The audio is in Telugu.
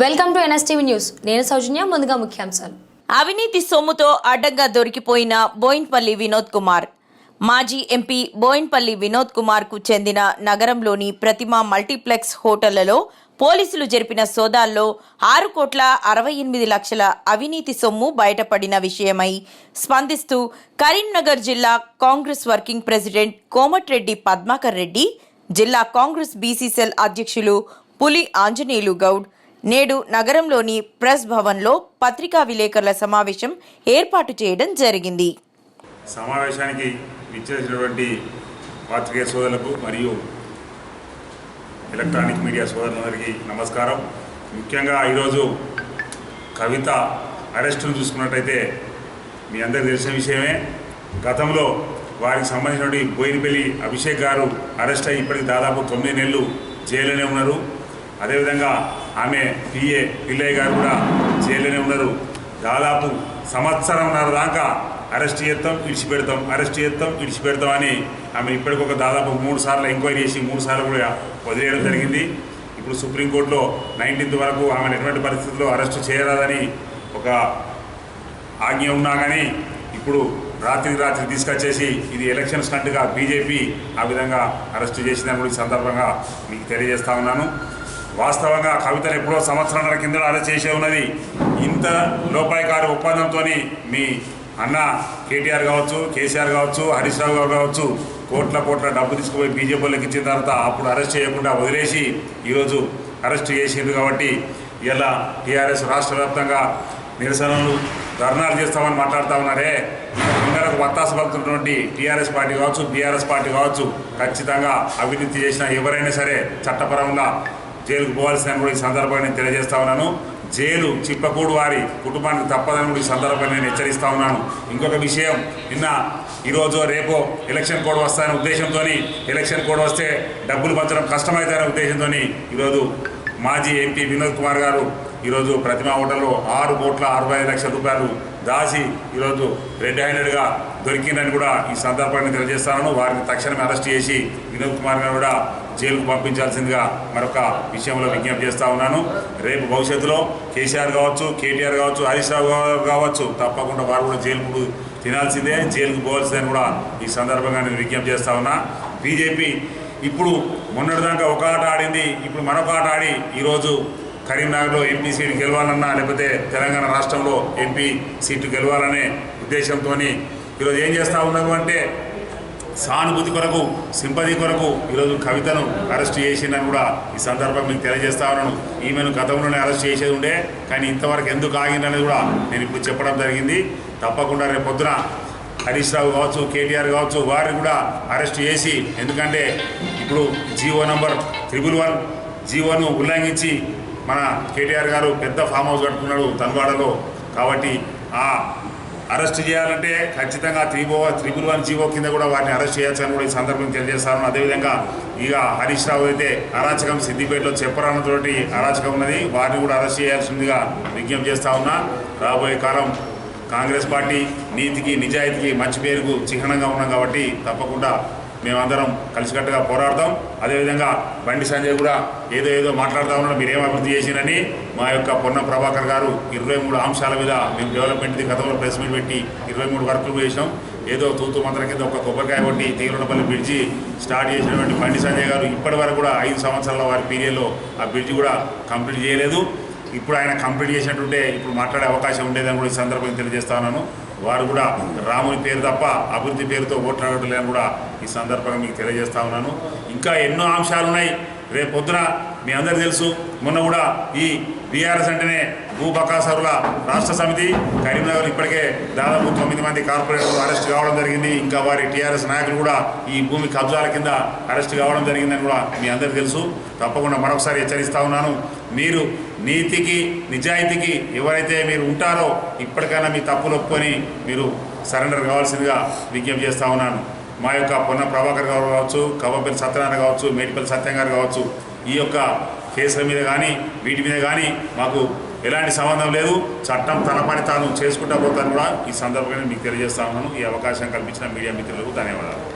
Welcome to NSTV news. నేను సౌజన్య ముందుగా ముఖ్యాంశాలు. అవినీతి సొమ్ముతో అడ్డంగా దొరికిపోయిన బోయిన్పల్లి వినోద్ కుమార్. మాజీ ఎంపీ బోయిన్పల్లి వినోద్ కుమార్కు చెందిన నగరంలోని ప్రతిమ మల్టీప్లెక్స్ హోటళ్ళలో పోలీసులు జరిపిన సోదాల్లో ఆరు కోట్ల అరవై ఎనిమిది లక్షల అవినీతి సొమ్ము బయటపడిన విషయమై స్పందిస్తూ కరీంనగర్ జిల్లా కాంగ్రెస్ వర్కింగ్ ప్రెసిడెంట్ కోమటిరెడ్డి పద్మాకర్ రెడ్డి జిల్లా కాంగ్రెస్ బీసీసీఎల్ అధ్యక్షులు పులి ఆంజనేయులు గౌడ్ నేడు నగరంలోని ప్రెస్ భవన్లో పత్రికా విలేకరుల సమావేశం ఏర్పాటు చేయడం జరిగింది. సమావేశానికి విచ్చేసినటువంటి పాత్రికేయ సోదరులకు మరియు ఎలక్ట్రానిక్ మీడియా సోదరులందరికీ నమస్కారం. ముఖ్యంగా ఈరోజు కవిత అరెస్టును చూసుకున్నట్టయితే మీ అందరికీ తెలిసిన విషయమే. గతంలో వారికి సంబంధించినటువంటి బోయినపల్లి అభిషేక్ గారు అరెస్ట్ అయ్యి ఇప్పటికి దాదాపు తొమ్మిది నెలలు జైల్లోనే ఉన్నారు. అదేవిధంగా ఆమె పిఏ పిల్లయ్య గారు కూడా జైల్లోనే ఉన్నారు. దాదాపు సంవత్సరంన్నర దాకా అరెస్ట్ చేస్తాం ఇడిచిపెడతాం అరెస్ట్ చేస్తాం ఇడిచిపెడతాం అని ఆమె ఇప్పటికొక దాదాపు మూడు సార్లు ఎంక్వైరీ చేసి మూడు సార్లు కూడా వదిలేయడం జరిగింది. ఇప్పుడు సుప్రీంకోర్టులో నైన్టీన్త్ వరకు ఆమెను ఎటువంటి పరిస్థితుల్లో అరెస్ట్ చేయరాదని ఒక ఆజ్ఞ ఉన్నా కానీ ఇప్పుడు రాత్రికి రాత్రి తీసుకొచ్చేసి ఇది ఎలక్షన్స్ కంటుగా బీజేపీ ఆ విధంగా అరెస్ట్ చేసిందని కూడా ఈ సందర్భంగా మీకు తెలియజేస్తా ఉన్నాను. వాస్తవంగా కవితలు ఎప్పుడో సంవత్సరాల కింద అరెస్ట్ చేసే ఉన్నది. ఇంత లోపాయకారి ఒప్పందంతో మీ అన్న కేటీఆర్ కావచ్చు కేసీఆర్ కావచ్చు హరీష్ రావు గారు కావచ్చు కోట్ల కోట్ల డబ్బు తీసుకుపోయి బీజేపీలోకి ఇచ్చిన తర్వాత అప్పుడు అరెస్ట్ చేయకుండా వదిలేసి ఈరోజు అరెస్ట్ చేసింది కాబట్టి ఇలా టీఆర్ఎస్ రాష్ట్ర వ్యాప్తంగా నిరసనలు ధర్నాలు చేస్తామని మాట్లాడుతూ ఉన్నారే. ముందరకు వత్తాస పలుకుతున్నటువంటి టీఆర్ఎస్ పార్టీ కావచ్చు బీఆర్ఎస్ పార్టీ కావచ్చు ఖచ్చితంగా అభివృద్ధి చేసిన ఎవరైనా సరే చట్టపరంగా జైలుకు పోవాల్సిన కూడా ఈ సందర్భంగా నేను తెలియజేస్తా ఉన్నాను. జైలు చిప్పకూడు వారి కుటుంబానికి తప్పదని కూడా ఈ సందర్భంగా నేను హెచ్చరిస్తా ఉన్నాను. ఇంకొక విషయం నిన్న ఈరోజు రేపో ఎలక్షన్ కోడ్ వస్తాయనే ఉద్దేశంతో ఎలక్షన్ కోడ్ వస్తే డబ్బులు పంచడం కష్టమవుతాయనే ఉద్దేశంతో ఈరోజు మాజీ ఎంపీ వినోద్ కుమార్ గారు ఈరోజు ప్రతిమా హోటల్లో ఆరు కోట్ల అరవై లక్షల రూపాయలు దాసి ఈరోజు రెడ్ హ్యాండెడ్గా దొరికిందని కూడా ఈ సందర్భాన్ని తెలియజేస్తాను. వారిని తక్షణమే అరెస్ట్ చేసి వినోద్ కుమార్ గారు కూడా జైలుకు పంపించాల్సిందిగా మరొక విషయంలో విజ్ఞప్తి చేస్తూ ఉన్నాను. రేపు భవిష్యత్తులో కేసీఆర్ కావచ్చు కేటీఆర్ కావచ్చు హరీష్ రావు కావచ్చు తప్పకుండా వారు కూడా జైలుకు తినాల్సిందే జైలుకు పోవాల్సిందని కూడా ఈ సందర్భంగా నేను విజ్ఞప్తి చేస్తూ ఉన్నా. బీజేపీ ఇప్పుడు మొన్నటిదాకా ఒక ఆట ఆడింది ఇప్పుడు మరొక ఆట ఆడి ఈరోజు కరీంనగర్లో ఎంపీ సీటు గెలవాలన్నా లేకపోతే తెలంగాణ రాష్ట్రంలో ఎంపీ సీటు గెలవాలనే ఉద్దేశంతో ఈరోజు ఏం చేస్తూ ఉన్నారు అంటే సానుభూతి కొరకు సింపతి కొరకు ఈరోజు కవితను అరెస్ట్ చేసిందని కూడా ఈ సందర్భం మీకు తెలియజేస్తా ఉన్నాను. ఈమెను గతంలోనే అరెస్ట్ చేసేది ఉండే కానీ ఇంతవరకు ఎందుకు ఆగిందనేది కూడా నేను ఇప్పుడు చెప్పడం జరిగింది. తప్పకుండా రేపు పొద్దున హరీష్ రావు కావచ్చు కేటీఆర్ కావచ్చు వారిని కూడా అరెస్ట్ చేసి ఎందుకంటే ఇప్పుడు జీవో నంబర్ త్రిబుల్ వన్ జీవోను ఉల్లంఘించి మన కేటీఆర్ గారు పెద్ద ఫామ్ హౌస్ కట్టుకున్నాడు తన్వాడలో. కాబట్టి ఆ అరెస్ట్ చేయాలంటే ఖచ్చితంగా త్రిబో త్రిపుల్ వన్ జీవో కింద కూడా వారిని అరెస్ట్ చేయొచ్చని కూడా ఈ సందర్భం తెలియజేస్తాను అదేవిధంగా ఇక హరీష్ రావు అయితే అరాచకం సిద్దిపేటలో చెప్పరానతోటి అరాచకం ఉన్నది. వారిని కూడా అరెస్ట్ చేయాల్సిందిగా విజ్ఞప్తి చేస్తా ఉన్నా. రాబోయే కాలం కాంగ్రెస్ పార్టీ నీతికి నిజాయితీకి మంచి పేరుకు చిహ్నంగా ఉన్నాం కాబట్టి తప్పకుండా మేమందరం కలిసికట్టుగా పోరాడతాం. అదేవిధంగా బండి సంజయ్ కూడా ఏదో ఏదో మాట్లాడుతూ ఉన్నాడు. మీరేం అభివృద్ధి చేసినని మా యొక్క పొన్న ప్రభాకర్ గారు ఇరవై మూడు అంశాల మీద మేము డెవలప్మెంట్ది గతంలో ప్రెస్ మీట్ పెట్టి ఇరవై మూడు వర్కులు చేసినాం ఏదో తూతు మంత్రం కింద ఒక కొబ్బరికాయ కొట్టి తీగలపల్లి బ్రిడ్జి స్టార్ట్ చేసినటువంటి బండి సంజయ్ గారు ఇప్పటి వరకు కూడా ఐదు సంవత్సరాల వారి పీరియడ్లో ఆ బ్రిడ్జి కూడా కంప్లీట్ చేయలేదు. ఇప్పుడు ఆయన కంప్లీట్ చేసినట్టుంటే ఇప్పుడు మాట్లాడే అవకాశం ఉండేదని కూడా ఈ సందర్భంగా తెలియజేస్తాను వారు కూడా రాముని పేరు తప్ప అభివృద్ధి పేరుతో ఓట్లాడటం లేదని కూడా ఈ సందర్భంగా మీకు తెలియజేస్తా ఉన్నాను. ఇంకా ఎన్నో అంశాలు ఉన్నాయి రేపు పొద్దున మీ అందరికీ తెలుసు మొన్న కూడా ఈ బీఆర్ఎస్ అంటేనే భూ బకాసరుల రాష్ట్ర సమితి. కరీంనగర్ ఇప్పటికే దాదాపు తొమ్మిది మంది కార్పొరేటర్లు అరెస్ట్ కావడం జరిగింది. ఇంకా వారి టీఆర్ఎస్ నాయకులు కూడా ఈ భూమి కబ్జాల కింద అరెస్ట్ కావడం జరిగిందని కూడా మీ అందరికీ తెలుసు. తప్పకుండా మరొకసారి హెచ్చరిస్తా ఉన్నాను. మీరు నీతికి నిజాయితీకి ఎవరైతే మీరు ఉంటారో ఇప్పటికైనా మీ తప్పులు ఒప్పుకొని మీరు సరెండర్ కావాల్సిందిగా విజ్ఞప్తి చేస్తా ఉన్నాను. మా యొక్క పొన్న ప్రభాకర్ గారు కావచ్చు కవ్వపల్లి సత్యనారాయణ కావచ్చు మేడిపల్లి సత్యం గారు కావచ్చు ఈ యొక్క కేసుల మీద కానీ వీటి మీద కానీ మాకు ఎలాంటి సంబంధం లేదు. చట్టం తన పని తాను చేసుకుంటా పోతాను కూడా ఈ సందర్భంగా మీకు తెలియజేస్తా ఉన్నాను. ఈ అవకాశం కల్పించిన మీడియా మిత్రులకు ధన్యవాదాలు.